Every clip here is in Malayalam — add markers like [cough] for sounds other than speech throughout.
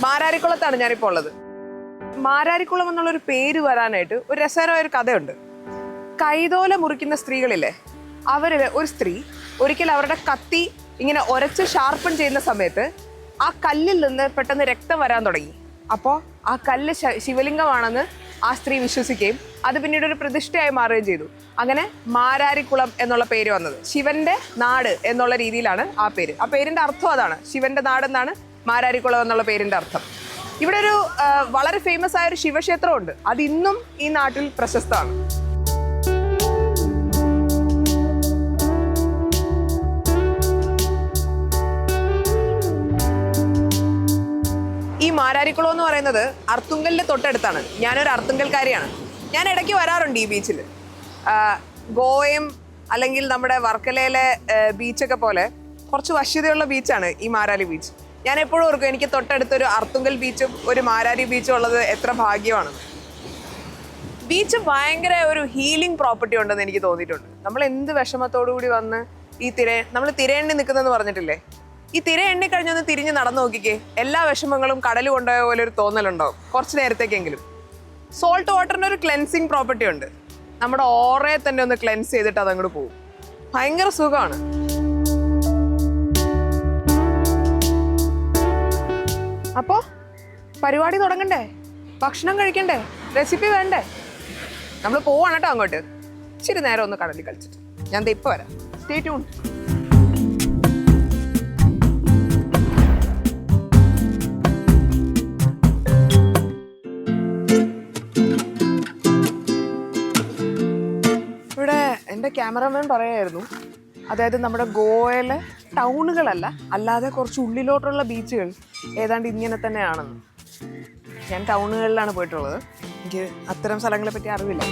മാരാരിക്കുളത്താണ് ഞാനിപ്പോൾ ഉള്ളത്. മാരാരിക്കുളം എന്നുള്ളൊരു പേര് വരാനായിട്ട് ഒരു രസകരമായ ഒരു കഥയുണ്ട്. കൈതോല മുറിക്കുന്ന സ്ത്രീകളില്ലേ അവരിൽ ഒരു സ്ത്രീ ഒരിക്കൽ അവരുടെ കത്തി ഇങ്ങനെ ഒരച്ച് ഷാർപ്പൺ ചെയ്യുന്ന സമയത്ത് ആ കല്ലിൽ നിന്ന് പെട്ടെന്ന് രക്തം വരാൻ തുടങ്ങി. അപ്പോൾ ആ കല്ല് ശിവലിംഗമാണെന്ന് ആ സ്ത്രീ വിശ്വസിക്കുകയും അത് പിന്നീട് ഒരു പ്രതിഷ്ഠയായി മാറുകയും ചെയ്തു. അങ്ങനെ മാരാരിക്കുളം എന്നുള്ള പേര് വന്നത്. ശിവന്റെ നാട് എന്നുള്ള രീതിയിലാണ് ആ പേര്. ആ പേരിന്റെ അർത്ഥം അതാണ്. ശിവന്റെ നാട് എന്നാണ് മാരാരിക്കുളം എന്നുള്ള പേരിന്റെ അർത്ഥം. ഇവിടെ ഒരു വളരെ ഫേമസ് ആയ ഒരു ശിവക്ഷേത്രമുണ്ട്. അത് ഇന്നും ഈ നാട്ടിൽ പ്രശസ്തമാണ്. ഈ മാരാരിക്കുളം എന്ന് പറയുന്നത് അർത്തുങ്കലിന്റെ തൊട്ടടുത്താണ്. ഞാനൊരു അർത്തുങ്കൽക്കാരിയാണ്. ഞാൻ ഇടയ്ക്ക് വരാറുണ്ട് ഈ ബീച്ചിൽ ഗോവയും അല്ലെങ്കിൽ നമ്മുടെ വർക്കലയിലെ ബീച്ചൊക്കെ പോലെ കുറച്ച് വശ്യതയുള്ള ബീച്ചാണ് ഈ മാരാലി ബീച്ച്. ഞാൻ എപ്പോഴും ഓർക്കും എനിക്ക് തൊട്ടടുത്തൊരു അർത്തുങ്കൽ ബീച്ചും ഒരു മാരാരി ബീച്ചും ഉള്ളത് എത്ര ഭാഗ്യമാണ്. ബീച്ച് ഭയങ്കര ഒരു ഹീലിംഗ് പ്രോപ്പർട്ടി ഉണ്ടെന്ന് എനിക്ക് തോന്നിയിട്ടുണ്ട്. നമ്മൾ എന്ത് വിഷമത്തോടു കൂടി വന്ന് ഈ തിര നമ്മൾ തിരയെണ്ണി നിൽക്കുന്നതെന്ന് പറഞ്ഞിട്ടില്ലേ? ഈ തിര എണ്ണി കഴിഞ്ഞൊന്ന് തിരിഞ്ഞ് നടന്നു നോക്കിക്കേ. എല്ലാ വിഷമങ്ങളും കടൽ കൊണ്ടുപോയ പോലെ ഒരു തോന്നലുണ്ടാവും. കുറച്ച് നേരത്തേക്കെങ്കിലും. സോൾട്ട് വാട്ടറിന് ഒരു ക്ലെൻസിങ് പ്രോപ്പർട്ടി ഉണ്ട്. നമ്മുടെ ഓറയെ തന്നെ ഒന്ന് ക്ലെൻസ് ചെയ്തിട്ട് അതങ്ങോട്ട് പോകും ഭയങ്കര സുഖമാണ്. അപ്പോ പരിപാടി തുടങ്ങണ്ടേ? ഭക്ഷണം കഴിക്കണ്ടേ? റെസിപ്പി വേണ്ടേ? നമ്മൾ പോവാണ് കേട്ടോ അങ്ങോട്ട്. ഇച്ചിരി നേരം ഒന്ന് കടലിൽ കളിച്ചിട്ട്. ഞാൻ ദേ വരാം. സ്റ്റേ ട്യൂൺ ഇവിടെ എന്റെ ക്യാമറമാൻ പറയായിരുന്നു അതായത് നമ്മുടെ ഗോവയിലെ ടൗണുകളല്ല അല്ലാതെ കുറച്ച് ഉള്ളിലോട്ടുള്ള ബീച്ചുകൾ ഏതാണ്ട് ഇങ്ങനെ തന്നെയാണെന്ന്. ഞാൻ ടൗണുകളിലാണ് പോയിട്ടുള്ളത്. എനിക്ക് അത്തരം സ്ഥലങ്ങളെ പറ്റി അറിവില്ല.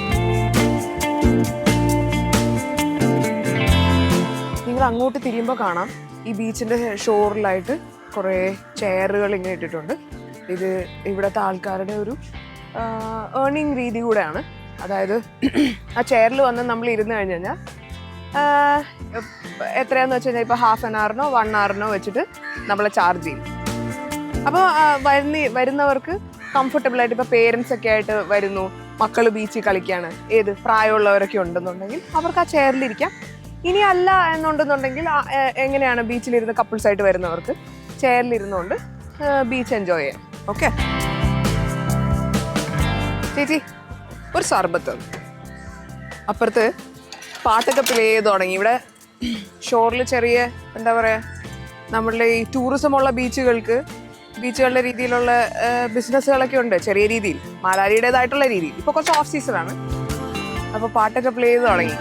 നിങ്ങൾ അങ്ങോട്ട് തിരിയുമ്പോൾ കാണാം. ഈ ബീച്ചിന്റെ ഷോറിലായിട്ട് കുറേ ചെയറുകൾ ഇങ്ങനെ ഇട്ടിട്ടുണ്ട്. ഇത് ഇവിടുത്തെ ആൾക്കാരുടെ ഒരു ഏർണിംഗ് രീതി കൂടെയാണ്. അതായത് ആ ചെയറിൽ വന്ന് നമ്മൾ ഇരുന്ന് കഴിഞ്ഞ് കഴിഞ്ഞാൽ എത്രയാന്ന് വെച്ച് കഴിഞ്ഞാൽ ഇപ്പോൾ ഹാഫ് ആൻ അവറിനോ വൺ അവറിനോ വെച്ചിട്ട് നമ്മളെ ചാർജ് ചെയ്യും. അപ്പോൾ വരുന്ന വരുന്നവർക്ക് കംഫർട്ടബിൾ ആയിട്ട് ഇപ്പോൾ പേരൻസ് ഒക്കെ ആയിട്ട് വരുന്നു. മക്കൾ ബീച്ചിൽ കളിക്കുകയാണ് ഏത് പ്രായമുള്ളവരൊക്കെ ഉണ്ടെന്നുണ്ടെങ്കിൽ അവർക്ക് ആ ചെയറിലിരിക്കാം ഇനി അല്ല എന്നുണ്ടെന്നുണ്ടെങ്കിൽ എങ്ങനെയാണ് ബീച്ചിലിരുന്ന് കപ്പിൾസ് ആയിട്ട് വരുന്നവർക്ക് ചെയറിലിരുന്നുകൊണ്ട് ബീച്ച് എൻജോയ് ചെയ്യാം. ഓക്കെ ചേച്ചി ഒരു സർബത്ത് അപ്പുറത്ത് പാട്ടൊക്കെ പ്ലേ ചെയ്ത് തുടങ്ങി. ഇവിടെ ഷോറിൽ ചെറിയ എന്താ പറയുക നമ്മളുടെ ഈ ടൂറിസം ഉള്ള ബീച്ചുകൾക്ക് ബീച്ചുകളുടെ രീതിയിലുള്ള ബിസിനസ്സുകളൊക്കെ ഉണ്ട് ചെറിയ രീതിയിൽ. മാലാരിയുടേതായിട്ടുള്ള രീതിയിൽ. ഇപ്പോൾ കുറച്ച് ഓഫ് സീസണാണ് അപ്പോൾ പാട്ടൊക്കെ പ്ലേ ചെയ്ത് തുടങ്ങി.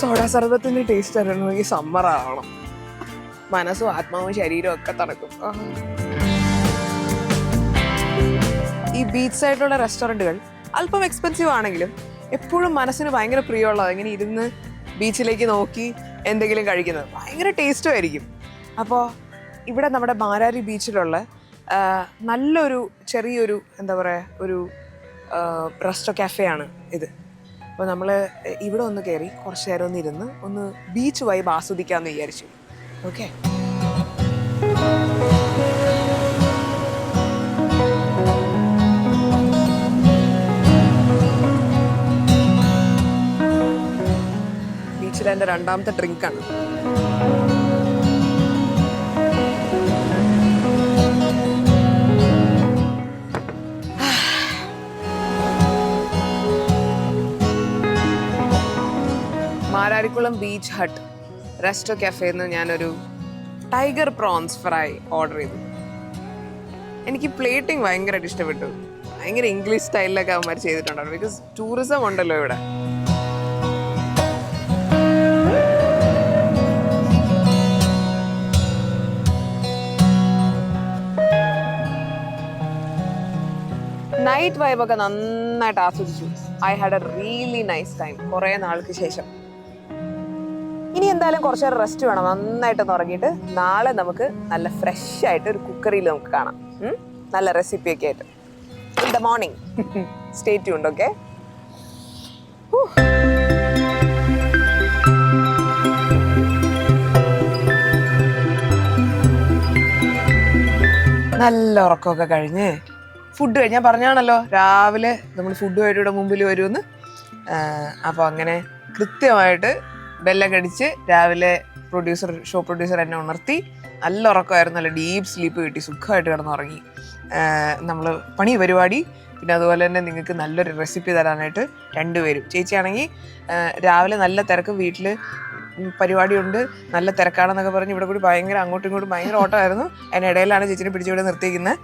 സോഡ സർബത്തിന്റെ ടേസ്റ്റ് അറിയണമെങ്കിൽ സമ്മർ ആവണം. മനസ്സും ആത്മാവും ശരീരവും ഒക്കെ തണുക്കും ഈ ബീച്ച് സൈഡിലുള്ള റെസ്റ്റോറന്റുകൾ അല്പം എക്സ്പെൻസീവ് ആണെങ്കിലും എപ്പോഴും മനസ്സിന് ഭയങ്കര പ്രിയമുള്ളത് ഇങ്ങനെ ഇരുന്ന് ബീച്ചിലേക്ക് നോക്കി എന്തെങ്കിലും കഴിക്കുന്നത് ഭയങ്കര ടേസ്റ്റും ആയിരിക്കും. അപ്പോൾ ഇവിടെ നമ്മുടെ മാരാരി ബീച്ചിലുള്ള നല്ലൊരു ചെറിയൊരു എന്താ പറയുക ഒരു റെസ്റ്റോ കാഫെയാണ് ഇത്. അപ്പോൾ നമ്മൾ ഇവിടെ ഒന്ന് കയറി കുറച്ച് നേരം ഒന്ന് ഇരുന്ന് ഒന്ന് ബീച്ച് വൈബ് ആസ്വദിക്കാമെന്ന് വിചാരിച്ചു. ഓക്കെ ബീച്ചിലെ എന്റെ രണ്ടാമത്തെ ഡ്രിങ്കാണ്. Mararikulam beach hut. റെസ്റ്റോ കഫേന്ന് ഞാനൊരു ടൈഗർ പ്രോൺസ് ഫ്രൈ ഓർഡർ ചെയ്തു. എനിക്ക് പ്ലേറ്റിംഗ് ഭയങ്കരമായിട്ട് ഇഷ്ടപ്പെട്ടു. ഭയങ്കര ഇംഗ്ലീഷ് സ്റ്റൈലിലൊക്കെ അവന്മാർ ചെയ്തിട്ടുണ്ടായിരുന്നു. ബിക്കോസ് ടൂറിസം ഉണ്ടല്ലോ ഇവിടെ. നൈറ്റ് വൈബൊക്കെ നന്നായിട്ട് ആസ്വദിച്ചു. I had a really nice time കുറേ നാൾക്ക് ശേഷം. എന്തായാലും കുറച്ച് നേരം റെസ്റ്റ് വേണം. നന്നായിട്ടൊന്ന് ഉറങ്ങിയിട്ട് നാളെ നമുക്ക് നല്ല ഫ്രഷ് ആയിട്ട് ഒരു കുക്കറിയിൽ നമുക്ക് കാണാം. നല്ല റെസിപ്പി ഒക്കെ ആയിട്ട്. ഇൻ ദ മോർണിംഗ് സ്റ്റേ ഉണ്ട് ഓക്കെ നല്ല ഉറക്കമൊക്കെ കഴിഞ്ഞ് ഫുഡ് കഴിഞ്ഞ് ഞാൻ പറഞ്ഞാണല്ലോ രാവിലെ നമ്മൾ ഫുഡ് ഇവിടെ മുമ്പിൽ വരുമെന്ന്. അപ്പോൾ അങ്ങനെ കൃത്യമായിട്ട് ബെല്ലം കടിച്ച് രാവിലെ പ്രൊഡ്യൂസർ ഷോ പ്രൊഡ്യൂസർ എന്നെ ഉണർത്തി. നല്ല ഉറക്കമായിരുന്നു നല്ല ഡീപ്പ് സ്ലീപ്പ് കിട്ടി. സുഖമായിട്ട് കിടന്നുറങ്ങി. നമ്മൾ പണി പരിപാടി. പിന്നെ അതുപോലെ തന്നെ നിങ്ങൾക്ക് നല്ലൊരു റെസിപ്പി തരാനായിട്ട് രണ്ടുപേരും. ചേച്ചിയാണെങ്കിൽ രാവിലെ നല്ല തിരക്ക് വീട്ടിൽ പരിപാടിയുണ്ട്. നല്ല തിരക്കാണെന്നൊക്കെ പറഞ്ഞ് ഇവിടെ കൂടി ഭയങ്കര അങ്ങോട്ടും ഇങ്ങോട്ടും ഭയങ്കര ഓട്ടമായിരുന്നു. അതിനിടയിലാണ് ചേച്ചിനെ പിടിച്ചിവിടെ നിർത്തിയിരിക്കുന്നത്.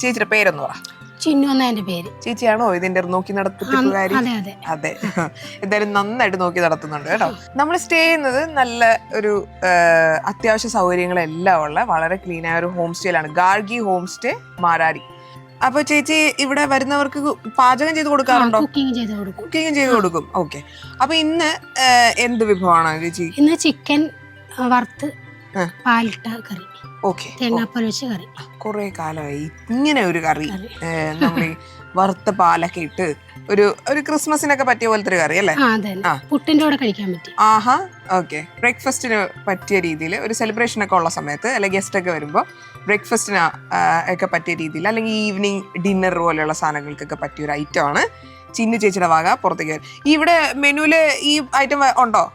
ചേച്ചിയുടെ പേരൊന്നു പറ. ചിന്നു എന്ന എന്റെ പേര്. ചേച്ചിയാണോ ഇതിന്റെ നോക്കി നടത്തിപ്പുകാരി അതെ എന്തായാലും നന്നായിട്ട് നോക്കി നടത്തുന്നുണ്ട് കേട്ടോ. നമ്മൾ സ്റ്റേ ചെയ്യുന്നത് നല്ല ഒരു അത്യാവശ്യ സൗകര്യങ്ങളെല്ലാം ഉള്ള വളരെ ക്ലീൻ ആയ ഒരു ഹോം ആണ് ഗാർഗി ഹോം സ്റ്റേ മാരാരി. അപ്പൊ ചേച്ചി ഇവിടെ വരുന്നവർക്ക് പാചകം ചെയ്ത് കൊടുക്കാറുണ്ടോ? കുക്കിംഗ് ചെയ്ത് കൊടുക്കും. കുക്കിംഗ് ചെയ്ത് കൊടുക്കും. ഓക്കെ അപ്പൊ ഇന്ന് എന്ത് വിഭവമാണ് ചേച്ചി? ഇന്ന് ചിക്കൻ വറുത്ത്. പാലിട്ട കറി. ഓക്കെ. തേങ്ങാപ്പാൽ വെച്ച കറി കുറെ കാലമായി ഇങ്ങനെ ഒരു കറി. വറുത്ത പാലൊക്കെ ഇട്ട് ഒരു ഒരു ക്രിസ്മസിനൊക്കെ പറ്റിയ പോലത്തെ ഒരു കറി അല്ലേ? പുട്ടിന്റെ കൂടെ കഴിക്കാൻ പറ്റും. ആഹാ ഓക്കെ. ബ്രേക്ക്ഫാസ്റ്റിന് പറ്റിയ രീതിയിൽ ഒരു സെലിബ്രേഷൻ ഒക്കെ ഉള്ള സമയത്ത് അല്ലെങ്കിൽ ഗസ്റ്റ് ഒക്കെ വരുമ്പോൾ ബ്രേക്ക്ഫാസ്റ്റിന് ഒക്കെ പറ്റിയ രീതിയിൽ അല്ലെങ്കിൽ ഈവനിങ് ഡിന്നർ പോലെയുള്ള സാധനങ്ങൾക്കൊക്കെ പറ്റിയ ഒരു ഐറ്റം ആണ് ചിന്നു ചേച്ചിയുടെ വക പുറത്തേക്ക് വരും. ഇവിടെ മെനുവിൽ ഈ ഐറ്റം ഉണ്ടോ?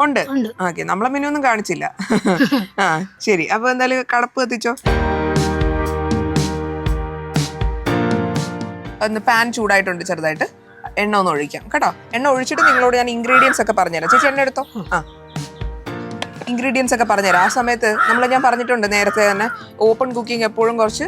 ഉണ്ട് ഓക്കെ നമ്മളെ മെനു ഒന്നും കാണിച്ചില്ല. ആ ശരി. അപ്പൊ എന്തായാലും കടപ്പ് കത്തിച്ചോ? ഒന്ന് പാൻ ചൂടായിട്ടുണ്ട് ചെറുതായിട്ട്. എണ്ണ ഒന്ന് ഒഴിക്കാം. കേട്ടോ? എണ്ണ ഒഴിച്ചിട്ട് നിങ്ങളോട് ഞാൻ ഇൻഗ്രീഡിയൻസ് ഒക്കെ പറഞ്ഞുതരാം. ചേച്ചി എണ്ണ എടുത്തോ? ആ. ഇൻഗ്രീഡിയൻസ് ഒക്കെ പറഞ്ഞുതരാം. ആ സമയത്ത് നമ്മൾ ഞാൻ പറഞ്ഞിട്ടുണ്ട് നേരത്തെ തന്നെ. ഓപ്പൺ കുക്കിംഗ് എപ്പോഴും കുറച്ച്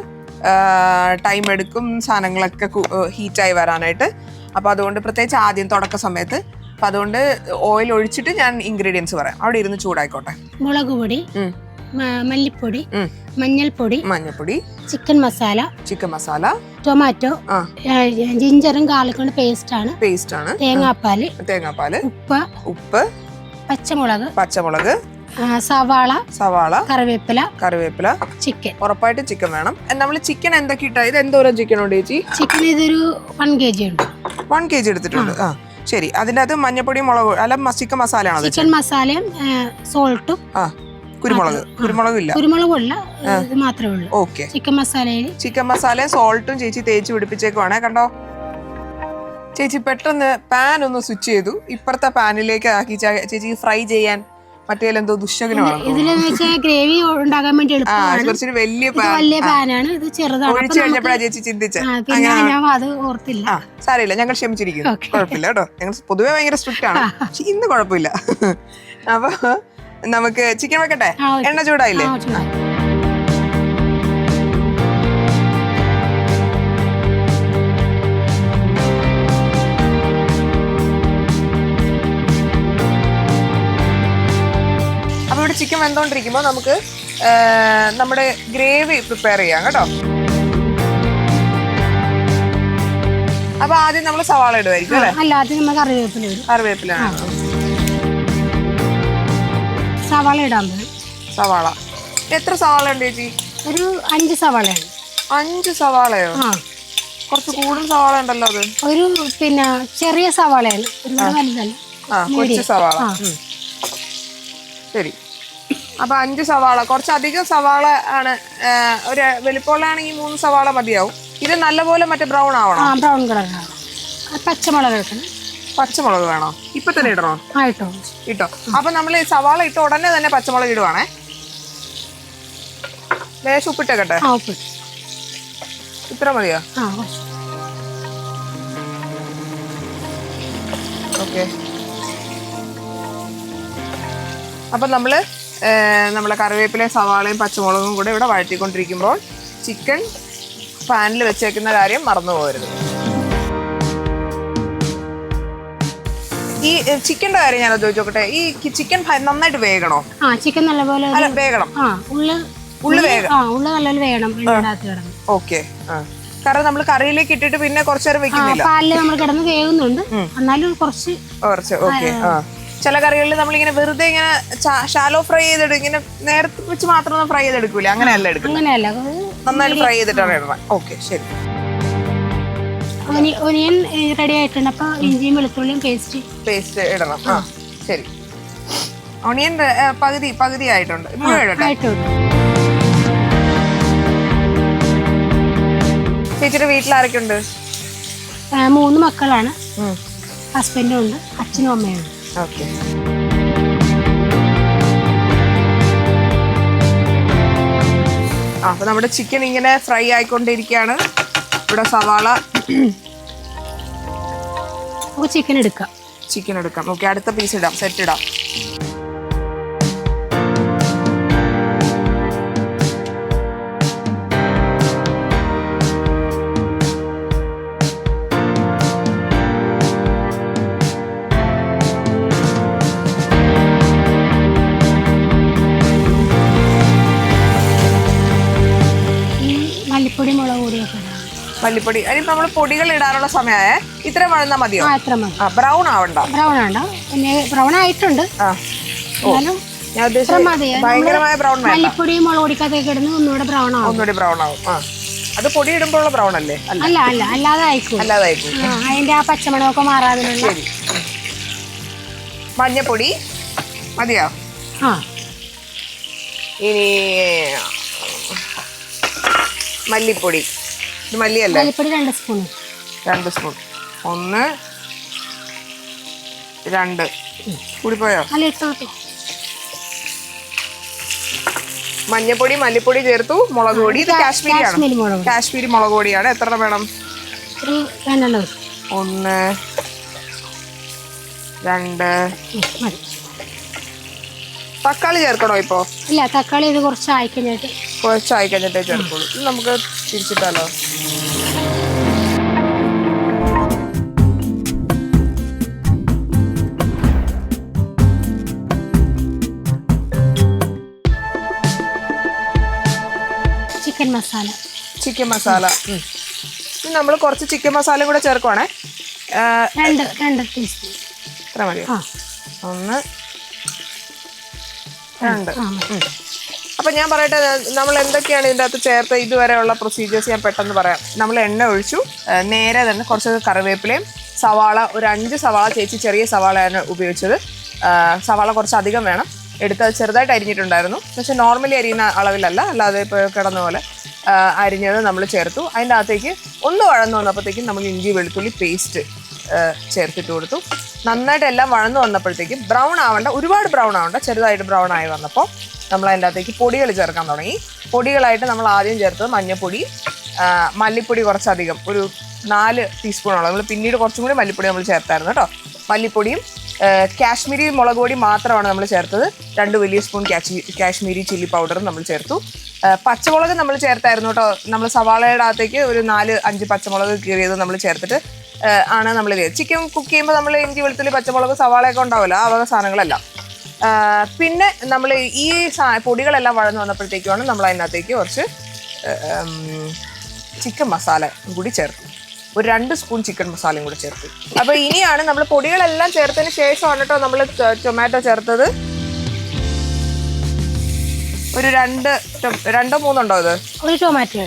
ടൈം എടുക്കും സാധനങ്ങളൊക്കെ ഹീറ്റായി വരാനായിട്ട്. അപ്പോൾ അതുകൊണ്ട് പ്രത്യേകിച്ച് ആദ്യം തുടക്ക സമയത്ത്. അപ്പം അതുകൊണ്ട് ഓയിൽ ഒഴിച്ചിട്ട് ഞാൻ ഇൻഗ്രീഡിയൻസ് പറയാം. അവിടെ ഇരുന്ന് ചൂടായിക്കോട്ടെ. മുളക് പൊടി മല്ലിപ്പൊടി മഞ്ഞൾപ്പൊടി മഞ്ഞൾപ്പൊടി chicken masala chicken masala tomato ജിഞ്ചറും ഗാർലിക്കും പേസ്റ്റ് ആണ്. പേസ്റ്റ് ആണ്. തേങ്ങാപ്പാൽ തേങ്ങാപ്പാൽ ഉപ്പ് ഉപ്പ് പച്ചമുളക് പച്ചമുളക് സവാള സവാള കറിവേപ്പില കറിവേപ്പില ചിക്കൻ. ഉറപ്പായിട്ട് ചിക്കൻ വേണം. നമ്മൾ ചിക്കൻ എന്തൊക്കെ ഇട്ടാ? ഇത് എന്തോരം ചിക്കൻ ഉണ്ട് ചേച്ചി? ചിക്കൻ ഇതൊരു വൺ കെ ജി ഉണ്ട്. വൺ കെ ജി എടുത്തിട്ടുണ്ട്. ആ. ശരി. അതിന്റെ അത് മഞ്ഞപ്പൊടി മുളക് അല്ല ചിക്കൻ മസാല ആണോ ചിക്കൻ മസാലയും സോൾട്ടും ആ കുരുമുളക്. കുരുമുളക് ഇല്ല. കുരുമുളകും ഇല്ല. ഇത് മാത്രമേ ഉള്ളൂ. ഓക്കെ ചിക്കൻ മസാലയിൽ. ചിക്കൻ മസാലയും സോൾട്ടും ചേച്ചി തേച്ച് പിടിപ്പിച്ചേക്കുവാണേ കണ്ടോ? ചേച്ചി പെട്ടെന്ന് പാൻ ഒന്ന് സ്വിച്ച് ചെയ്തു. ഇപ്പുറത്തെ പാനിലേക്ക് ആക്കി ചേച്ചി ഫ്രൈ ചെയ്യാൻ മറ്റേ എന്തോ ഇതിലെന്ന് വെച്ചാൽ ഗ്രേവി ഉണ്ടാക്കാൻ വേണ്ടി ആ എളുപ്പമാണ്. കുറച്ചൊരു വലിയ വലിയ പാനാണ് ഇത് ചെറുതാണ്. ഒഴിച്ചു കഴിഞ്ഞപ്പോഴാ ചേച്ചി ഞാൻ അത് ഓർത്തില്ല. സാരമില്ല. ഞങ്ങൾ ക്ഷമിച്ചിരിക്കുന്നു. കുഴപ്പമില്ല കേട്ടോ. ഞങ്ങൾ പൊതുവെ ഭയങ്കര സ്ട്രിക്റ്റ് ആണ്. [laughs] പക്ഷെ ഇന്ന് കുഴപ്പമില്ല. [laughs] അപ്പൊ നമുക്ക് ചിക്കൻ വെക്കട്ടെ? എണ്ണ ചൂടായില്ലേ? ഇവിടെ ചിക്കൻ വെന്തോണ്ടിരിക്കുമ്പോൾ നമുക്ക് നമ്മുടെ ഗ്രേവി പ്രിപ്പയർ ചെയ്യാം കേട്ടോ. അപ്പൊ ആദ്യം നമ്മൾ സവാള ഇടുമായിരിക്കും അല്ലേ? അല്ല ആദ്യം നമ്മൾ കറിവേപ്പില കറിവേപ്പില സവാള ഇടാൻ സവാള. എത്ര സവാള ഉണ്ട് ചേച്ചി? ഒരു അഞ്ച് സവാളയാണ്. അഞ്ച് സവാളയോ? കുറച്ച് കൂടുതൽ സവാള ഉണ്ടല്ലോ അത്. ഒരു പിന്നെ ചെറിയ സവാളയാണ്. ഒരുപാട് വലുതല്ല. കുറച്ച് സവാള. ശരി. അപ്പൊ അഞ്ച് സവാള കുറച്ചധികം സവാള ആണ് ആ, ഒരു വെളുപ്പുള്ളാണെങ്കിൽ മൂന്ന് സവാള മതിയാവും. ഇത് നല്ലപോലെ മറ്റേ ബ്രൗൺ ആ ആവണം ബ്രൗൺ കളറാണ് പച്ചമുളക് പച്ചമുളക് വേണോ? ഇപ്പൊ തന്നെ ഇടണോ? ആയിട്ടോ ഇട്ടോ. അപ്പൊ നമ്മൾ ഈ സവാള ഇട്ട ഉടനെ തന്നെ പച്ചമുളക് ഇടുവാണേ. ലേശം ഉപ്പിട്ടേക്കട്ടെ. ആ ഉപ്പ്. ഇത്ര മതിയോ? ആ ഓക്കെ. അപ്പം നമ്മൾ നമ്മളെ കറിവേപ്പിലയും സവാളയും പച്ചമുളകും കൂടെ ഇവിടെ വഴറ്റിക്കൊണ്ടിരിക്കുമ്പോൾ ചിക്കൻ പാനിൽ വെച്ചേക്കുന്ന കാര്യം മറന്നു പോകരുത് ഈ ചിക്കന്റെ കാര്യം ഞാൻ ചോദിച്ചോക്കട്ടെ. ഈ ചിക്കൻ നന്നായിട്ട് വേകണോ? ആ ചിക്കൻ നല്ലപോലെ വേകണം. ഉള്ള് നല്ലപോലെ ഓക്കെ. കാരണം നമ്മൾ കറിയിലേക്ക് ഇട്ടിട്ട് പിന്നെ കുറച്ചു നേരം ആ വെക്കുന്നില്ല. നമ്മൾ കിടന്ന് വേകുന്നുണ്ട് എന്നാലും കുറച്ച് കുറച്ച് ഓക്കെ. ആ. ചില കറികളിൽ നമ്മളിങ്ങനെ വെറുതെ ഇങ്ങനെ ഷാലോ ഫ്രൈ ചെയ്തെടുക്കും. ഇങ്ങനെ നേരത്തെ വെച്ച് മാത്രം ഒന്നും ഫ്രൈ ചെയ്തെടുക്കൂല. അങ്ങനെയല്ല എടുക്കും അങ്ങനെയല്ല. നന്നായിട്ട് ഫ്രൈ ചെയ്തിട്ടാണ് ഇടണം ഓക്കെ ശരി. ഒനി ഒനിയൻ റെഡി ആയിട്ടുണ്ട്. അപ്പോൾ ഇഞ്ചിയും വെളുത്തുള്ളിയും പേസ്റ്റ് പേസ്റ്റ് ഇടണം. ആ. ശരി. ഒണിയൻ പകുതി പകുതി ആയിട്ടുണ്ട്. മുഴുവൻ ഇടട്ടെ. ചേച്ചിയുടെ വീട്ടിൽ ആരൊക്കെ ഉണ്ട് മൂന്ന് മക്കളാണ്. ഹസ്ബൻഡും ഉണ്ട്. അച്ഛനും അമ്മയും ഉണ്ട്. ഓക്കെ. ആ അപ്പൊ നമ്മുടെ ചിക്കൻ ഇങ്ങനെ ഫ്രൈ ആയിക്കൊണ്ടിരിക്കുകയാണ്. ഇവിടെ സവാള. ചിക്കൻ എടുക്കാം. ചിക്കൻ എടുക്കാം. ഓക്കെ അടുത്ത പീസ് ഇടാം. സെറ്റ് ഇടാം. മല്ലിപ്പൊടി. ഇനി നമ്മൾ പൊടികൾ ഇടാനുള്ള സമയമായേ ഇത്ര വഴന്നാ മതിയോ? എത്ര മതി. ആ ബ്രൗൺ ആവണ്ട. ബ്രൗൺ ആവണ്ട. പിന്നെ ബ്രൗൺ ആയിട്ടുണ്ട്. ആ. എന്നാലും ഞാൻ ഇത്ര ഉദ്ദേശിച്ചത് മതി ഭയങ്കരമായ ബ്രൗൺ വേണ്ട. മല്ലിപ്പൊടി മുളക് ഒന്നുകൂടെ ബ്രൗൺ ആവും. ഒന്നുകൂടി ബ്രൗൺ ആവും. ആ. അത് പൊടി ഇടുമ്പോഴുള്ള ബ്രൗൺ അല്ലേ? അല്ല. അല്ല അല്ല. അല്ലാതെ ആയിക്കോളും. അല്ലാതായി ആ അതിന്റെ ആ പച്ചമണമൊക്കെ മാറാതിനുള്ള ശരി. മഞ്ഞപ്പൊടി. മതിയോ? ആ. ഇനി മല്ലിപ്പൊടി. ഇത് മല്ലിയല്ലേ? മല്ലിപ്പൊടി രണ്ട് സ്പൂൺ. രണ്ട് സ്പൂൺ. ഒന്ന് രണ്ട്. കൂടിപ്പോയോ? അല്ല ഇട്ടോട്ടോ മഞ്ഞപ്പൊടി മല്ലിപ്പൊടി ചേർത്തു. മുളക് പൊടി. ഇത് കാശ്മീരി ആണ്. കാശ്മീരി മുളക് പൊടിയാണ്. എത്ര വേണം? ഒന്ന് രണ്ട്. തക്കാളി ചേർക്കണോ ഇപ്പോ? ഇല്ല തക്കാളി ഇത് കുറച്ച് ആയി കഴിഞ്ഞിട്ട്. കുറച്ചായി കഴിഞ്ഞിട്ടേ ചേർക്കുള്ളൂ. ഇത് നമുക്ക് തിരിച്ചിട്ടാലോ? ചിക്കൻ മസാല ചിക്കൻ മസാല നമ്മൾ കുറച്ച് ചിക്കൻ മസാല കൂടെ ചേർക്കുവാണേ. ആ, രണ്ട് രണ്ട് ടീസ്പൂൺ ഇത്ര മതിയോ ആ. ഒന്ന് രണ്ട്. അപ്പൊ ഞാൻ പറയട്ടെ നമ്മൾ എന്തൊക്കെയാണ് ഇതിന്റെ അകത്ത് ചേർത്ത് ഇതുവരെയുള്ള പ്രൊസീജിയേഴ്സ് ഞാൻ പെട്ടെന്ന് പറയാം. നമ്മൾ എണ്ണ ഒഴിച്ചു. നേരെ തന്നെ കുറച്ച് കറിവേപ്പിലയും സവാള ഒരു അഞ്ച് സവാള ചേച്ചി ചെറിയ സവാളയാണ് ഉപയോഗിച്ചത്. സവാള കുറച്ച് അധികം വേണം. എടുത്ത് അത് ചെറുതായിട്ട് അരിഞ്ഞിട്ടുണ്ടായിരുന്നു. പക്ഷെ നോർമലി അരിയുന്ന അളവിലല്ല അല്ലാതെ ഇപ്പോൾ കിടന്ന പോലെ അരിഞ്ഞത് നമ്മൾ ചേർത്തു. അതിന്റെ അകത്തേക്ക് ഒന്ന് വഴന്നു വന്നപ്പോഴത്തേക്കും നമ്മൾ ഇഞ്ചി വെളുത്തുള്ളി പേസ്റ്റ് ചേർത്തിട്ട് കൊടുത്തു. നന്നായിട്ട് എല്ലാം വഴന്നു വന്നപ്പോഴത്തേക്കും ബ്രൗൺ ആവണ്ട ഒരുപാട് ബ്രൗൺ ആവണ്ട ചെറുതായിട്ട് ബ്രൗൺ ആയി വന്നപ്പോൾ നമ്മൾ അതിന്റെ അകത്തേക്ക് പൊടികൾ ചേർക്കാൻ തുടങ്ങി. പൊടികളായിട്ട് നമ്മൾ ആദ്യം ചേർത്തത് മഞ്ഞപ്പൊടി മല്ലിപ്പൊടി കുറച്ചധികം ഒരു നാല് ടീസ്പൂണോളം നമ്മൾ പിന്നീട് കുറച്ചും കൂടി മല്ലിപ്പൊടി നമ്മൾ ചേർത്തായിരുന്നു കേട്ടോ. മല്ലിപ്പൊടിയും കാശ്മീരി മുളക് പൊടി മാത്രമാണ് നമ്മൾ ചേർത്തത്. രണ്ട് വലിയ സ്പൂൺ കാശ്മീ കാശ്മീരി ചില്ലി പൗഡറും നമ്മൾ ചേർത്തു. പച്ചമുളക് നമ്മൾ ചേർത്തായിരുന്നു കേട്ടോ. നമ്മൾ സവാളയുടെ അകത്തേക്ക് ഒരു നാല് അഞ്ച് പച്ചമുളക് കീറിയത് നമ്മൾ ചേർത്തിട്ട് ആണ് നമ്മൾ ഇത് ചിക്കൻ കുക്ക് ചെയ്യുമ്പോൾ നമ്മൾ ഇഞ്ചി വെളുത്തുള്ളി പച്ചമുളക് സവാളയൊക്കെ ഉണ്ടാവില്ല ആ വക സാധനങ്ങളല്ല. പിന്നെ നമ്മൾ ഈ പൊടികളെല്ലാം വഴന്നു വന്നപ്പോഴത്തേക്കുമാണ് നമ്മൾ അതിനകത്തേക്ക് കുറച്ച് ചിക്കൻ മസാല കൂടി ചേർത്തു ഒരു രണ്ട് സ്പൂൺ ചിക്കൻ മസാലയും കൂടി ചേർത്ത്. അപ്പോൾ ഇനിയാണ് നമ്മൾ പൊടികളെല്ലാം ചേർത്തതിന് ശേഷമാണ് കേട്ടോ നമ്മൾ ടൊമാറ്റോ ചേർത്തത്. ഒരു രണ്ട് രണ്ടോ മൂന്നുണ്ടോ ഇത്? ഒരു ടൊമാറ്റോ.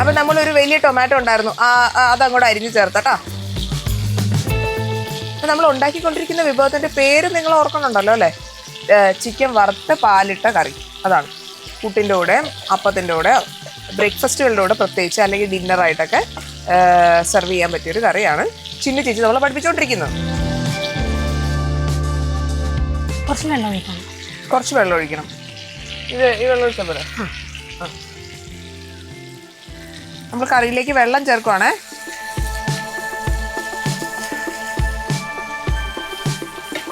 അപ്പൊ നമ്മൾ ഒരു വലിയ ടൊമാറ്റോ ഉണ്ടായിരുന്നു. അതങ്ങോട്ട് അരിഞ്ഞു ചേർത്തട്ടാ അപ്പൊ നമ്മൾ ഉണ്ടാക്കിക്കൊണ്ടിരിക്കുന്ന വിഭവത്തിന്റെ പേര് നിങ്ങൾ ഓർക്കുന്നുണ്ടല്ലോ അല്ലേ? ചിക്കൻ വറുത്ത പാലിട്ട കറി. അതാണ്. പുട്ടിന്റെ കൂടെ അപ്പത്തിന്റെ കൂടെ ബ്രേക്ക്ഫാസ്റ്റുകളുടെ കൂടെ പ്രത്യേകിച്ച് അല്ലെങ്കിൽ ഡിന്നറായിട്ടൊക്കെ സെർവ് ചെയ്യാൻ പറ്റിയൊരു കറിയാണ്. ചിന്നു ചേച്ചി നമ്മളെ പഠിപ്പിച്ചുകൊണ്ടിരിക്കുന്നത് കുറച്ച് വെള്ളം ഒഴിക്കണം. കുറച്ച് വെള്ളം ഒഴിക്കണം. ഇത് ഈ വെള്ളം ഒഴിച്ചാൽ പോരെ? നമ്മൾ കറിയിലേക്ക് വെള്ളം ചേർക്കുവാണേ.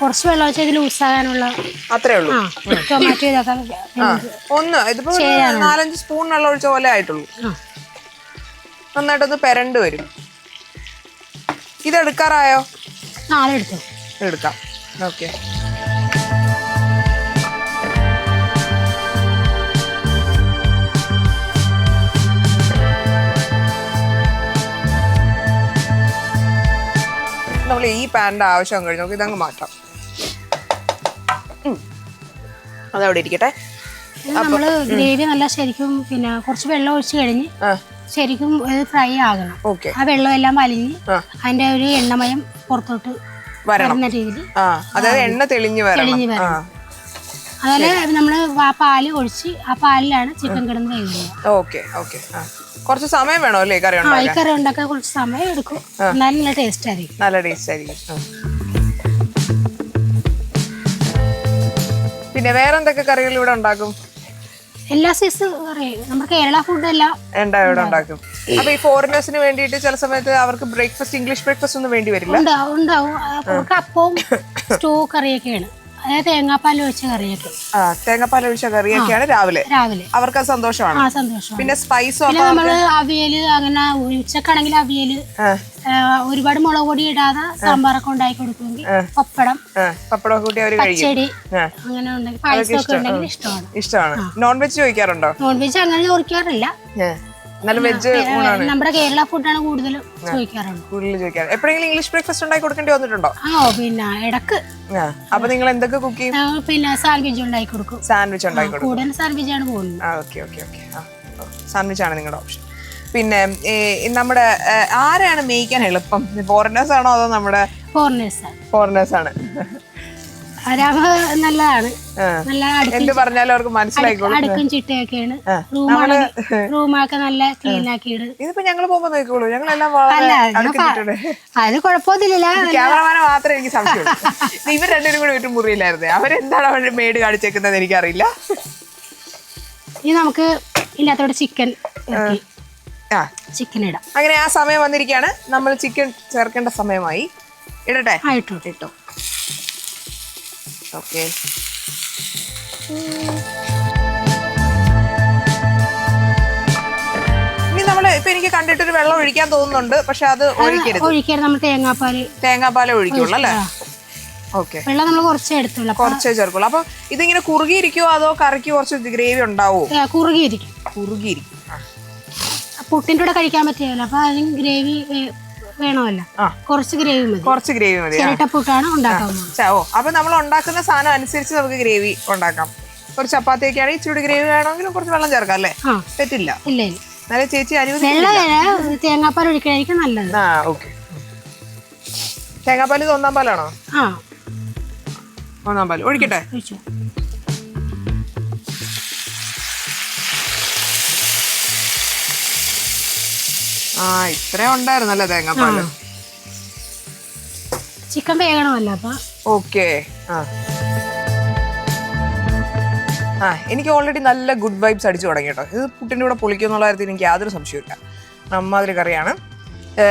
കുറച്ച് വെള്ളം വെച്ചാൽ ഇതിൽ ലൂസാകാനുള്ള അത്രേ ഉള്ളൂ. ആ ടൊമാറ്റോ ഇതൊക്കെ ആ, ഒന്ന് ഇതിപ്പോ ഒരു നാലഞ്ച് സ്പൂൺ വെള്ളം ഒഴിച്ച പോലെ ആയിട്ടുള്ളൂ. ആ. നന്നായിട്ടൊന്ന് പെരണ്ട് വരും. ഇത് എടുക്കാറായോ നാളെ എടുത്തു എടുക്കാം. ഓക്കെ. നമ്മൾ ഈ പാനിന്റെ ആവശ്യം കഴിഞ്ഞു നമുക്ക് ഇതങ്ങ് മാറ്റാം. അതവിടെ ഇരിക്കട്ടെ. നമ്മൾ ഗ്രേവി നല്ല ശരിക്കും പിന്നെ കുറച്ച് വെള്ളം ഒഴിച്ചു കഴിഞ്ഞ് ശരിക്കും ഇത് ഫ്രൈ ആകണം. ആ വെള്ളം എല്ലാം വലിഞ്ഞ് അതിന്റെ ഒരു എണ്ണമയം പുറത്തോട്ട് വരണം. വരുന്ന രീതിയിൽ ആ. അതായത് എണ്ണ തെളിഞ്ഞു വരണം. തെളിഞ്ഞ് വരണം. അതുപോലെ നമ്മൾ ആ പാൽ ഒഴിച്ച് ആ പാലിലാണ് ചിക്കൻ കിടന്ന് വേകുന്നത് ഓക്കെ ഓക്കെ. കുറച്ച് സമയം വേണോ അല്ലേ കറി ഉണ്ടാക്കാൻ? കറി ഉണ്ടാക്കാൻ കുറച്ച് സമയം എടുക്കും. നല്ല ടേസ്റ്റ് ആയിരിക്കും. നല്ല ടേസ്റ്റ് ആയിരിക്കും. പിന്നെ വേറെ എന്തൊക്കെ കറികൾ ഇവിടെ ഉണ്ടാക്കും? എല്ലാ സീസൺ കറിയും നമ്മുടെ കേരള ഫുഡ് എല്ലാം എന്താ ഇവിടെ ഉണ്ടാക്കും? അപ്പൊ ഈ ഫോറിനേഴ്സിന് വേണ്ടിയിട്ട് ചില സമയത്ത് അവർക്ക് ബ്രേക്ക്ഫാസ്റ്റ് ഇംഗ്ലീഷ് ബ്രേക്ക്ഫാസ്റ്റ് ഒന്നും വേണ്ടി വരില്ല? ഉണ്ടാവും ഉണ്ടാവും. അവർക്ക് അപ്പവും [laughs] സ്റ്റൂ കറിയൊക്കെയാണ്. അതായത് തേങ്ങാപ്പാൽ ഒഴിച്ച കറിയൊക്കെ. ആ തേങ്ങാപ്പാൽ ഒഴിച്ച കറിയൊക്കെയാണ് രാവിലെ. രാവിലെ. അവർക്ക് സന്തോഷമാണ്. ആ സന്തോഷം പിന്നെ സ്പൈസോ പിന്നെ നമ്മൾ അവിയൽ അങ്ങനെ ഉച്ചക്കാണെങ്കിൽ അവിയൽ ഒരുപാട് മുളക് പൊടി ഇടാതെ സാമ്പാറൊക്കെ ഉണ്ടാക്കി കൊടുക്കുമെങ്കിൽ പപ്പടം പപ്പടം കൂട്ടി അവർ കഴിക്കും. ചെടി അങ്ങനെ ഉണ്ടെങ്കിൽ പായസമൊക്കെ ഉണ്ടെങ്കിൽ ഇഷ്ടമാണ്. ഇഷ്ടമാണ്. നോൺ വെജ് ചോദിക്കാറുണ്ടോ? നോൺ വെജ് അങ്ങനെ ചോദിക്കാറില്ല. എന്നാലും വെജ് ഊണാണ്. നമ്മുടെ കേരള ഫുഡാണ് കൂടുതലും ചോദിക്കാറുള്ളത് കൂടുതൽ ചോദിക്കാറ്. എപ്പോഴെങ്കിലും ഇംഗ്ലീഷ് ബ്രേക്ക്ഫാസ്റ്റ് ഉണ്ടാക്കി കൊടുക്കേണ്ടി വന്നിട്ടുണ്ടോ? ആ പിന്നെ ഇടയ്ക്ക്. അപ്പൊ നിങ്ങൾ എന്തൊക്കെ കുക്ക് ചെയ്യും? പിന്നെ സാൻഡ്വിച്ച് ഉണ്ടാക്കി കൊടുക്കും. സാൻഡ്വിച്ച് ഉണ്ടാക്കി കൊടുക്കും. കൂടുതൽ സാൻഡ്വിച്ച് ആണ് പോകുന്നത്. ഓക്കെ ഓക്കെ ഓക്കെ സാൻഡ്വിച്ച് ആണ് നിങ്ങളുടെ ഓപ്ഷൻ പിന്നെ നമ്മുടെ ആരാണ് മേയ്ക്കാൻ എളുപ്പം? ഫോറിനേഴ്സ് ആണോ അതോ നമ്മുടെ ഫോറിനേഴ്സ് ഫോറിനേഴ്സ് ആണ്? അതാവുമ്പോ നല്ലതാണ്. നല്ല അടുക്കും എന്ത് പറഞ്ഞാലും അവർക്ക് മനസ്സിലായിക്കോളും അടുക്കും ചിട്ടയൊക്കെയാണ്. റൂമാണ് [laughs] റൂമൊക്കെ നല്ല ക്ലീൻ ആക്കിയിട്. ഇതിപ്പോ ഞങ്ങൾ പോകുമ്പോ നോക്കിക്കോളൂ. ഞങ്ങളെല്ലാം വളരെ അത് കുഴപ്പമൊന്നുമില്ല ക്യാമറമാനെ മാത്രമേ എനിക്ക് സംശയം ഇവർ രണ്ടുപേരും കൂടെ ഒരു മുറിയിലായിരുന്നേ അവരെന്താണ് അവരുടെ മേട് കാണിച്ചേക്കുന്നത് എനിക്കറിയില്ല. ഇനി നമുക്ക് ഇതിനകത്തോടെ ചിക്കൻ ചിക്കൻ ഇടാം. അങ്ങനെ ആ സമയം വന്നിരിക്കുകയാണ്. നമ്മൾ ചിക്കൻ ചേർക്കേണ്ട സമയമായി. ഇടട്ടെ? ഇട്ടോ. ഓക്കെ ഇനി നമ്മൾ ഇപ്പൊ എനിക്ക് കണ്ടിട്ടൊരു വെള്ളം ഒഴിക്കാൻ തോന്നുന്നുണ്ട് പക്ഷെ അത് ഒഴിക്കരുത്. ഒഴിക്കരുത്. നമ്മൾ തേങ്ങാപ്പാൽ തേങ്ങാപ്പാൽ ഒഴിക്കുള്ളൂ അല്ലേ? ഓക്കെ വെള്ളം നമ്മൾ കുറച്ചേ എടുത്തുള്ളൂ. കുറച്ചേ ചേർക്കുള്ളൂ. അപ്പൊ ഇതിങ്ങനെ ഇരിക്കോ അതോ കറിക്ക് കുറച്ച് ഗ്രേവി ഉണ്ടാവോ? കുറുകിയിരിക്കും. കുറുകിയിരിക്കും. ആ. പുട്ടിന്റെ കൂടെ കഴിക്കാൻ പറ്റിയല്ലോ അപ്പൊ അതിന് ഗ്രേവി വേണമല്ലോ. കുറച്ച് ഗ്രേവി മതി. കുറച്ച് ഗ്രേവി മതി. ചിരട്ടപ്പുട്ടാണ് ഉണ്ടാക്കുന്നത് ഓ. അപ്പൊ നമ്മൾ ഉണ്ടാക്കുന്ന സാധനം അനുസരിച്ച് നമുക്ക് ഗ്രേവി ഉണ്ടാക്കാം. കുറച്ച് ചപ്പാത്തിയൊക്കെ ആണെങ്കിൽ ഇച്ചിരി ഗ്രേവി വേണമെങ്കിലും കുറച്ച് വെള്ളം ചേർക്കാം അല്ലേ? പറ്റില്ല തെറ്റില്ല. ഇല്ല എന്നാലും ചേച്ചി അനുവദി വെള്ളം തേങ്ങാപ്പാൽ ഒഴിക്കണായിരിക്കും നല്ലത്. ആ ഓക്കെ. തേങ്ങാപ്പാൽ ഇത് ഒന്നാം പാലാണോ? ആ. ഒന്നാം പാൽ. ഒഴിക്കട്ടെ? ആ ഇത്രയും ഉണ്ടായിരുന്നല്ലേ തേങ്ങാപ്പാൽ. ചിക്കൻ വേഗണമല്ലോ അപ്പൊ? ഓക്കെ. ആ. ആ എനിക്ക് ഓൾറെഡി നല്ല ഗുഡ് വൈബ്സ് അടിച്ചു തുടങ്ങി കേട്ടോ. ഇത് പുട്ടിന്റെ കൂടെ പൊളിക്കുന്നുള്ള കാര്യത്തിൽ എനിക്ക് യാതൊരു സംശയമില്ല അമ്മാതിരി കറിയാണ്. ഇനിയിപ്പോൾ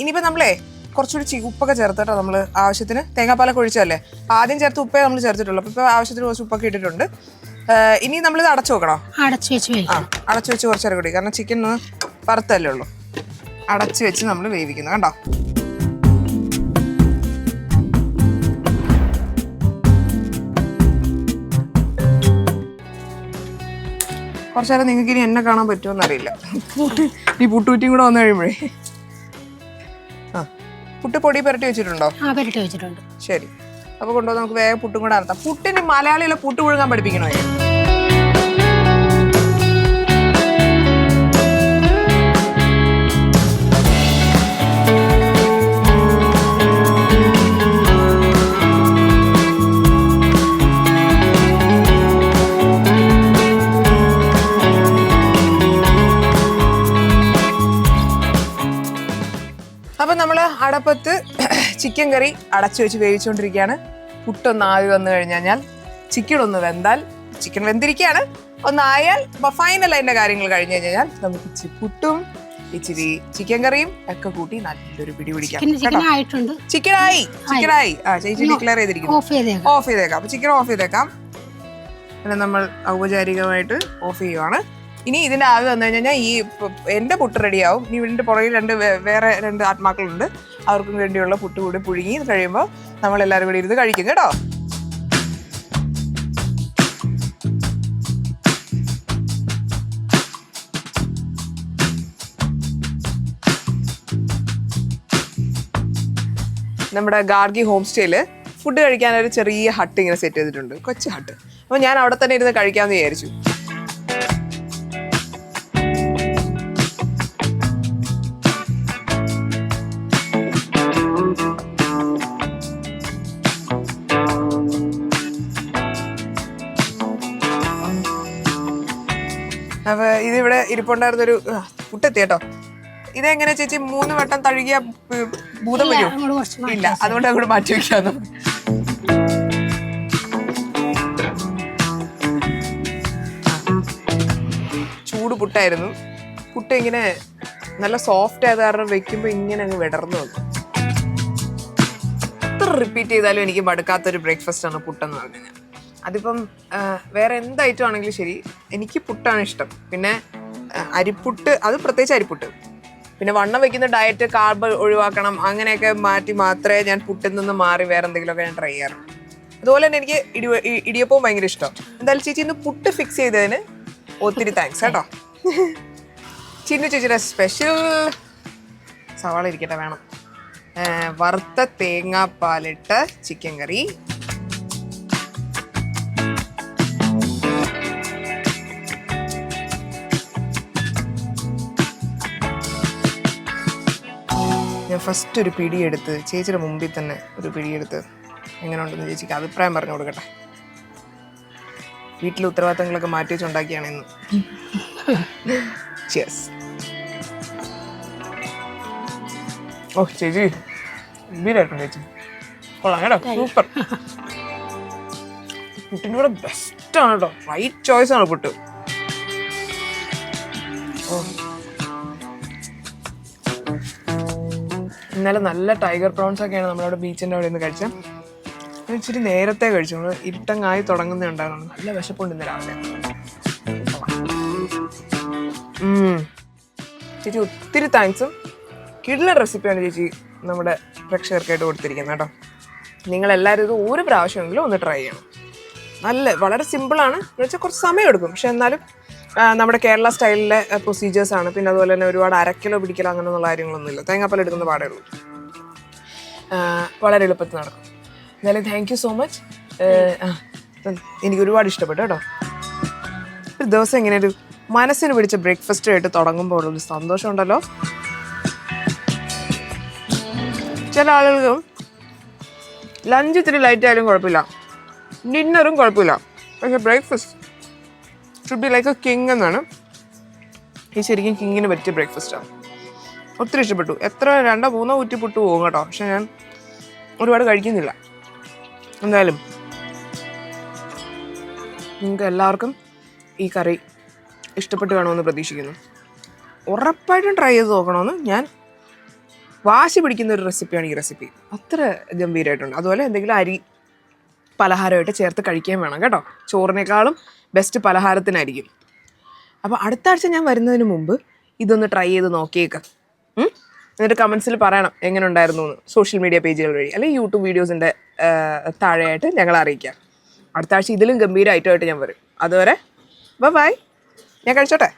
ഇനിയിപ്പോ നമ്മളെ കുറച്ചുകൂടി ഉപ്പൊക്കെ ചേർത്തിട്ടോ നമ്മൾ ആവശ്യത്തിന് തേങ്ങാപ്പാലൊക്കെ ഒഴിച്ചതല്ലേ? ആദ്യം ചേർത്ത് ഉപ്പേ നമ്മൾ ചേർത്തിട്ടുള്ളൂ. അപ്പോൾ ഇപ്പോൾ ആവശ്യത്തിന് കുറച്ച് ഉപ്പൊക്കെ ഇട്ടിട്ടുണ്ട്. ഇനി നമ്മളിത് അടച്ചു വെക്കണോ? അടച്ചു വെച്ച് ആ അടച്ചു വെച്ച് കുറച്ചേരം കൂടി കാരണം ചിക്കൻ വറുത്തല്ലേ ഉള്ളൂ. അടച്ചു വെച്ച് നമ്മൾ വേവിക്കുന്നു. കണ്ടോ? കുറച്ചു നേരം നിങ്ങൾക്ക് ഇനി എന്നെ കാണാൻ പറ്റുമോ അറിയില്ല ഈ പുട്ടുപുറ്റിയും കൂടെ വന്നു കഴിയുമ്പോഴേ. ആ പുട്ട് പൊടി പുരട്ടി വെച്ചിട്ടുണ്ടോ? ആ പെരട്ടി വെച്ചിട്ടുണ്ട്. ശരി. അപ്പൊ കൊണ്ടുവന്ന് നമുക്ക് വേഗം പുട്ടും കൂടെ നടത്താം പുട്ടിന് മലയാളികളെ പുട്ട് പുഴുങ്ങാൻ പഠിപ്പിക്കണോ? അപ്പൊ അടപ്പത്ത് ചിക്കൻ കറി അടച്ചു വെച്ച് വേവിച്ചുകൊണ്ടിരിക്കുകയാണ്. പുട്ടൊന്ന് ആവി വന്നു കഴിഞ്ഞാൽ ചിക്കൻ ഒന്ന് വെന്താൽ ചിക്കൻ വെന്തിരിക്കുകയാണ്. ഒന്നായാൽ ഫൈനൽ അതിന്റെ കാര്യങ്ങൾ കഴിഞ്ഞു കഴിഞ്ഞാൽ നമുക്ക് ഇച്ചിരി പുട്ടും ഇച്ചിരി ചിക്കൻ കറിയും ഒക്കെ കൂട്ടി നല്ലൊരു പിടി പിടിക്കാം. ചിക്കനായി ചിക്കനായി. ആ ചേച്ചി ഡിക്ലെയർ ചെയ്തിരിക്കുന്നു. ഓഫ് ചെയ്തേക്കാം. അപ്പൊ ചിക്കൻ ഓഫ് ചെയ്തേക്കാം. പിന്നെ നമ്മൾ ഔപചാരികമായിട്ട് ഓഫ് ചെയ്യുവാണ്. ഇനി ഇതിന്റെ ആവി വന്നു കഴിഞ്ഞാൽ ഈ എന്റെ പുട്ട് റെഡിയാവും. ഇനി ഇതിന്റെ പുറകിൽ രണ്ട് വേറെ രണ്ട് ആത്മാക്കളുണ്ട്. അവർക്കും വേണ്ടിയുള്ള പുട്ട് കൂടി പുഴുങ്ങി കഴിയുമ്പോൾ നമ്മൾ എല്ലാവരും കൂടി ഇരുന്ന് കഴിക്കും കേട്ടോ. നമ്മുടെ ഗാർഗി ഹോം സ്റ്റേയിൽ ഫുഡ് കഴിക്കാൻ ഒരു ചെറിയ ഹട്ട് ഇങ്ങനെ സെറ്റ് ചെയ്തിട്ടുണ്ട്. കൊച്ചു ഹട്ട്. അപ്പോൾ ഞാൻ അവിടെ തന്നെ ഇരുന്ന് കഴിക്കാമെന്ന് വിചാരിച്ചു. ഇതിവിടെ ഇരിപ്പുണ്ടായിരുന്നൊരു ഒരു പുട്ടെത്തി കേട്ടോ. ഇതെങ്ങനെ ചേച്ചി മൂന്ന് വട്ടം തഴുകിയ ഭൂതം വരും വരുമോ ഇല്ല അതുകൊണ്ട് അങ്ങോട്ട് മാറ്റി വെക്കാന്ന് ചൂട് പുട്ടായിരുന്നു. പുട്ട് ഇങ്ങനെ നല്ല സോഫ്റ്റ് ആയത് കാരണം വെക്കുമ്പോൾ ഇങ്ങനെ അങ്ങ് വിടർന്നു വന്നു. എത്ര റിപ്പീറ്റ് ചെയ്താലും എനിക്ക് മടുക്കാത്തൊരു ബ്രേക്ക്ഫാസ്റ്റ് ആണ് പുട്ടെന്ന് പറഞ്ഞു അതിപ്പം വേറെ എന്ത് ഐറ്റം ആണെങ്കിലും ശരി എനിക്ക് പുട്ടാണ് ഇഷ്ടം. പിന്നെ അരിപ്പുട്ട് അത് പ്രത്യേകിച്ച് അരിപ്പുട്ട്. പിന്നെ വണ്ണം വെക്കുന്ന ഡയറ്റ് കാർബ് ഒഴിവാക്കണം അങ്ങനെയൊക്കെ മാറ്റി മാത്രമേ ഞാൻ പുട്ടിൽ നിന്ന് മാറി വേറെ എന്തെങ്കിലുമൊക്കെ ഞാൻ ട്രൈ ചെയ്യാറുള്ളൂ അതുപോലെ തന്നെ എനിക്ക് ഇടി ഇടിയപ്പവും ഭയങ്കര ഇഷ്ടം. എന്തായാലും ചേച്ചി ഇന്ന് പുട്ട് ഫിക്സ് ചെയ്തതിന് ഒത്തിരി താങ്ക്സ് കേട്ടോ. ചിന്നു ചേച്ചിയുടെ സ്പെഷ്യൽ സവാള ഇരിക്കട്ടെ വേണം. വറുത്ത തേങ്ങാപ്പാലിട്ട് ചിക്കൻ കറി ഞാൻ ഫസ്റ്റ് ഒരു പിടിയെടുത്ത് ചേച്ചിയുടെ മുമ്പിൽ തന്നെ ഒരു പിടിയെടുത്ത് എങ്ങനെ ഉണ്ടെന്ന് ചേച്ചിക്ക് അഭിപ്രായം പറഞ്ഞു കൊടുക്കട്ടെ. വീട്ടിലെ ഉത്തരവാദിത്തങ്ങളൊക്കെ മാറ്റി വെച്ചുണ്ടാക്കിയാണ് ഇന്ന്. ചിയേഴ്സ് ഓ ചേച്ചി ഗംഭീരായിട്ടുണ്ട് ചേച്ചി. കൊള്ളാം കേട്ടോ സൂപ്പർ പുട്ടിന്റെ കൂടെ ബെസ്റ്റ് ആണ് കേട്ടോ. റൈറ്റ് ചോയ്സ് ആണ് പുട്ട്. ഇന്നലെ നല്ല ടൈഗർ പ്രോൺസ് ഒക്കെയാണ് നമ്മളവിടെ ബീച്ചിന്റെ അവിടെ നിന്ന് കഴിച്ചത്. ഇച്ചിരി നേരത്തെ കഴിച്ചു. നമ്മൾ ഇരുട്ടങ്ങായി തുടങ്ങുന്നേ ഉണ്ടായിരുന്നു നല്ല വിശപ്പുണ്ട് ഇന്ന് രാവിലെ. ചേച്ചി ഒത്തിരി താങ്ക്സും കിടില റെസിപ്പിയാണ് ചേച്ചി നമ്മുടെ പ്രേക്ഷകർക്കായിട്ട് കൊടുത്തിരിക്കുന്നത് കേട്ടോ. നിങ്ങളെല്ലാവരും ഇത് ഒരു പ്രാവശ്യമെങ്കിലും ഒന്ന് ട്രൈ ചെയ്യണം. നല്ല വളരെ സിമ്പിളാണ് എന്ന് വെച്ചാൽ കുറച്ച് സമയം എടുക്കും. പക്ഷെ എന്നാലും നമ്മുടെ കേരള സ്റ്റൈലിലെ പ്രൊസീജിയേഴ്സ് ആണ്. പിന്നെ അതുപോലെ തന്നെ ഒരുപാട് അരക്കിലോ പിടിക്കലോ അങ്ങനെയുള്ള കാര്യങ്ങളൊന്നുമില്ല. തേങ്ങാപ്പാൽ എടുക്കുന്ന പാടേ ഉള്ളൂ. വളരെ എളുപ്പത്തിൽ നടക്കും. എന്നാലും താങ്ക് യു സോ മച്ച് എനിക്ക് ഒരുപാട് ഇഷ്ടപ്പെട്ടു കേട്ടോ. ഒരു ദിവസം ഇങ്ങനെ ഒരു മനസ്സിന് പിടിച്ച ബ്രേക്ക്ഫാസ്റ്റ് ആയിട്ട് തുടങ്ങുമ്പോൾ ഉള്ളൊരു സന്തോഷം ഉണ്ടല്ലോ. ചില ആളുകൾക്ക് ലഞ്ച് ഇത്തിരി ലൈറ്റ് ആയാലും കുഴപ്പമില്ല. ഡിന്നറും കുഴപ്പമില്ല. പക്ഷെ breakfast should be like a king എന്നാണ്. ഈ ശരിക്കും കിങ്ങിന് പറ്റിയ ബ്രേക്ക്ഫാസ്റ്റാണ് ഒത്തിരി ഇഷ്ടപ്പെട്ടു. എത്ര രണ്ടോ മൂന്നോ ഊറ്റി പുട്ട് പോകും കേട്ടോ. പക്ഷെ ഞാൻ ഒരുപാട് കഴിക്കുന്നില്ല. എന്തായാലും നിങ്ങൾക്ക് എല്ലാവർക്കും ഈ കറി ഇഷ്ടപ്പെട്ട് കാണുമെന്ന് പ്രതീക്ഷിക്കുന്നു. ഉറപ്പായിട്ടും ട്രൈ ചെയ്ത് നോക്കണമെന്ന് ഞാൻ വാശി പിടിക്കുന്ന ഒരു റെസിപ്പിയാണ് ഈ റെസിപ്പി അത്ര ഗംഭീരമായിട്ടുണ്ട് അതുപോലെ എന്തെങ്കിലും അരി പലഹാരമായിട്ട് ചേർത്ത് കഴിക്കുകയും വേണം കേട്ടോ. ചോറിനേക്കാളും ബെസ്റ്റ് പലഹാരത്തിനായിരിക്കും. അപ്പോൾ അടുത്ത ആഴ്ച ഞാൻ വരുന്നതിന് മുമ്പ് ഇതൊന്ന് ട്രൈ ചെയ്ത് നോക്കിയേക്കാം. എന്നിട്ട് കമൻസിൽ പറയണം എങ്ങനെ ഉണ്ടായിരുന്നു എന്ന് സോഷ്യൽ മീഡിയ പേജുകൾ വഴി. അല്ലെങ്കിൽ യൂട്യൂബ് വീഡിയോസിന്റെ താഴെയായിട്ട് ഞങ്ങൾ അറിയിക്കാം. അടുത്ത ആഴ്ച ഇതിലും ഗംഭീര ഐറ്റമായിട്ട് ഞാൻ വരും. അതുവരെ ബൈ ഞാൻ കഴിച്ചോട്ടെ?